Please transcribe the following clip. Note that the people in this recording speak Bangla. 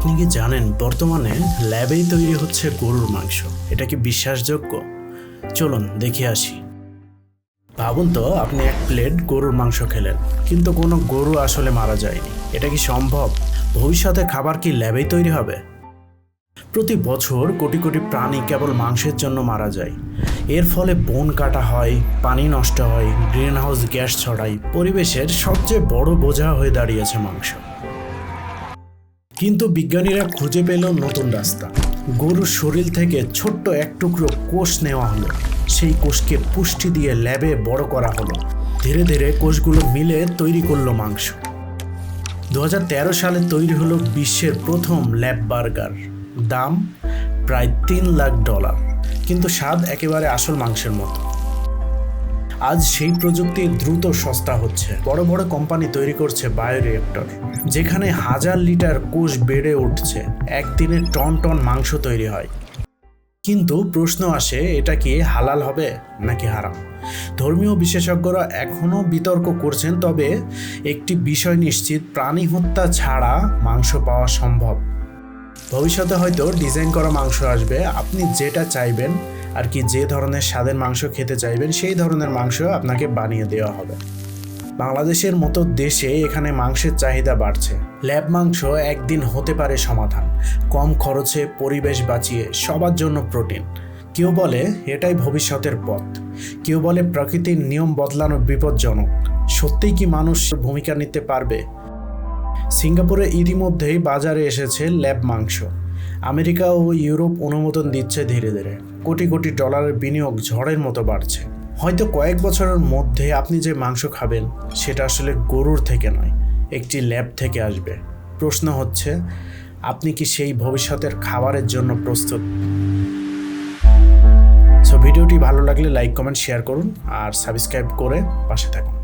আপনি কি জানেন বর্তমানে ল্যাবেই তৈরি হচ্ছে গরুর মাংস? এটা কি বিশ্বাসযোগ্য? চলুন দেখে আসি। ভাবুন তো, আপনি এক প্লেট গরুর মাংস খেলেন, কিন্তু কোনো গরু আসলে মারা যায়নি। এটা কি সম্ভব? ভবিষ্যতে খাবার কি ল্যাবেই তৈরি হবে? প্রতি বছর কোটি কোটি প্রাণী কেবল মাংসের জন্য মারা যায়। এর ফলে বন কাটা হয়, পানি নষ্ট হয় গ্রিন হাউস গ্যাস ছড়ায়, পরিবেশের সবচেয়ে বড় বোঝা হয়ে দাঁড়িয়েছে মাংস। কিন্তু বিজ্ঞানীরা খুঁজে পেল নতুন রাস্তা। গরুর শরীর থেকে ছোট্ট এক টুকরো কোষ নেওয়া হলো। সেই কোষকে পুষ্টি দিয়ে ল্যাবে বড় করা হলো। ধীরে ধীরে কোষগুলো মিলে তৈরি করল মাংস। দু হাজার তেরো সালে তৈরি হলো বিশ্বের প্রথম ল্যাব বার্গার। দাম প্রায় তিন লাখ ডলার। কিন্তু স্বাদ একেবারে আসল মাংসের মতো। আজ সেই প্রযুক্তি দ্রুত সস্তা হচ্ছে। বড় বড় কোম্পানি তৈরি করছে বায়োরিয়েক্টর, যেখানে হাজার লিটার কোষ বেড়ে উঠছে। একদিনে টন টন মাংস তৈরি হয়। কিন্তু প্রশ্ন আসে, এটা কি হালাল হবে নাকি হারাম? ধর্মীয় বিশেষজ্ঞরা এখনও বিতর্ক করছেন, তবে একটি বিষয় নিশ্চিত, প্রাণী হত্যা ছাড়া মাংস পাওয়া সম্ভব। ভবিষ্যতে হয়তো ডিজাইন করা মাংস আসবে, আপনি যেটা চাইবেন আর কি যে ধরনের স্বাদের মাংস খেতে চাইবেন, সেই ধরনের মাংস আপনাকে বানিয়ে দেওয়া হবে। বাংলাদেশের মতো দেশে এখানে মাংসের চাহিদা বাড়ছে। ল্যাব মাংস একদিন হতে পারে সমাধান। কম খরচে পরিবেশ বাঁচিয়ে সবার জন্য প্রোটিন। কেউ বলে এটাই ভবিষ্যতের পথ। কেউ বলে প্রকৃতির নিয়ম বদলানো বিপজ্জনক। সত্যিই কি মানুষ ভূমিকা নিতে পারবে? সিঙ্গাপুরে ইতিমধ্যেই বাজারে এসেছে ল্যাব মাংস। আমেরিকা ও ইউরোপ অনুমোদন দিচ্ছে ধীরে ধীরে। কোটি কোটি ডলারের বিনিয়োগ ঝড়ের মতো বাড়ছে। হয়তো কয়েক বছরের মধ্যে আপনি যে মাংস খাবেন, সেটা আসলে গরুর থেকে নয়, একটি ল্যাব থেকে আসবে। প্রশ্ন হচ্ছে, আপনি কি সেই ভবিষ্যতের খাবারের জন্য প্রস্তুত? সো ভিডিওটি ভালো লাগলে লাইক কমেন্ট শেয়ার করুন আর সাবস্ক্রাইব করে পাশে থাকুন।